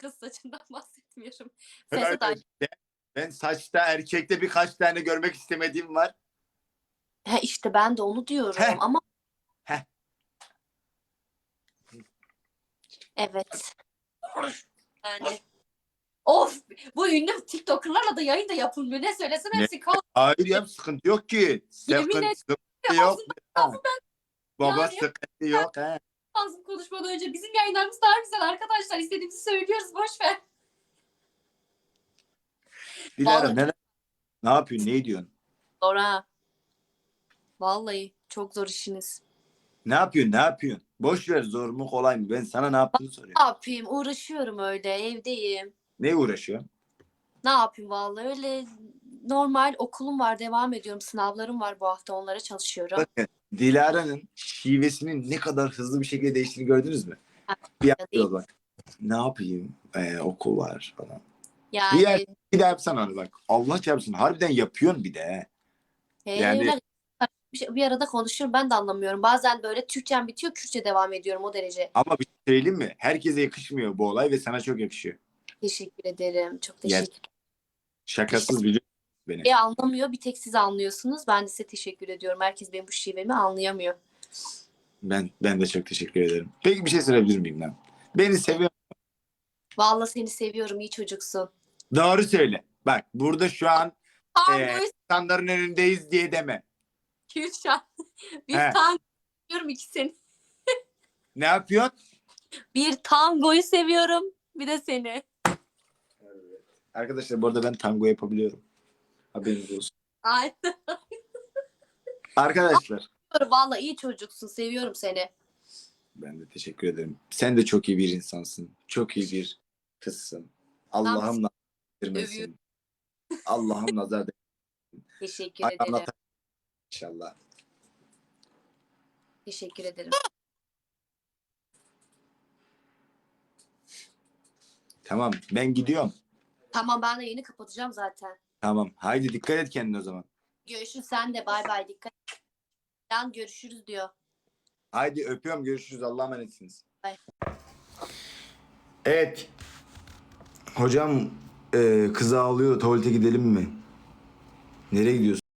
Kız saçından bahsetmiyorum. Ay- ben, ben saçta erkekte birkaç tane görmek istemediğim var. He işte ben de onu diyorum Heh. ama Heh. Evet. Yani Of bu ünlü TikToker'larla da yayın da yapılmıyor. Ne söylesem Ne? hepsi kaldı. Hayır ya sıkıntı yok ki. Yemin Sıkıntı, sıkıntı yok. Ağzımdan Baba Yani- sıkıntı yok. He. Konuşmadan önce. Bizim yayınlarımız daha güzel arkadaşlar. İstediğimizi söylüyoruz. Boş ver. Dilara Vallahi- ne, ne yapıyorsun? Ne diyorsun? Zor ha. Vallahi çok zor işiniz. Ne yapıyorsun? Ne yapıyorsun? Boş ver zor mu kolay mı? Ben sana ne yaptığını soruyorum. Ne yapayım? Uğraşıyorum öyle. Evdeyim. Ne uğraşıyorsun? Ne yapayım vallahi öyle normal okulum var devam ediyorum sınavlarım var bu hafta onlara çalışıyorum. Bakın Dilara'nın şivesinin ne kadar hızlı bir şekilde değiştiğini gördünüz mü? Bir yapıyor bak. Ne yapayım? Ee, okul var falan. Yani Diğer bir de yapsana onu bak. Allah çarpsın. Harbiden yapıyorsun bir de. he. yani- bir, şey- bir arada konuşuyorum ben de anlamıyorum. Bazen böyle Türkçem bitiyor Kürtçe devam ediyorum o derece. Ama bir şey söyleyeyim mi? Herkese yakışmıyor bu olay ve sana çok yakışıyor. Teşekkür ederim. Çok Yer- teşekkür Şakasız biliyor beni. E anlamıyor bir tek siz anlıyorsunuz. Ben de size teşekkür ediyorum. Herkes benim bu şivemi anlayamıyor. Ben ben de çok teşekkür ederim. Peki bir şey sorabilir miyim lan? Beni seviyor. Vallahi seni seviyorum iyi çocuksun. Doğru söyle. Bak burada şu an Ee, insanların önündeyiz diye deme. Kürşat. Bir He. tango seviyorum ikisini. Ne yapıyorsun? Bir tangoyu seviyorum. Bir de seni. Arkadaşlar bu arada ben tango yapabiliyorum. Haberiniz olsun. Ay. Arkadaşlar Vallahi iyi çocuksun. Seviyorum seni. ben de teşekkür ederim. Sen de çok iyi bir insansın. Çok iyi bir kızsın. Allah'ım nazar değdirmesin. Allah'ım nazar değdirmesin. Teşekkür Ay, ederim. inşallah. Teşekkür ederim. Tamam ben gidiyorum. Tamam ben de yeni kapatacağım zaten. Tamam. Haydi dikkat et kendine o zaman. Görüşürüz sen de. Bay bay. Dikkat. Yan görüşürüz diyor. Haydi öpüyorum. Görüşürüz. Allah'a emanetsiniz. Bay. Evet. Hocam e, kız ağlıyor. Tuvalete gidelim mi? Nereye gidiyorsun?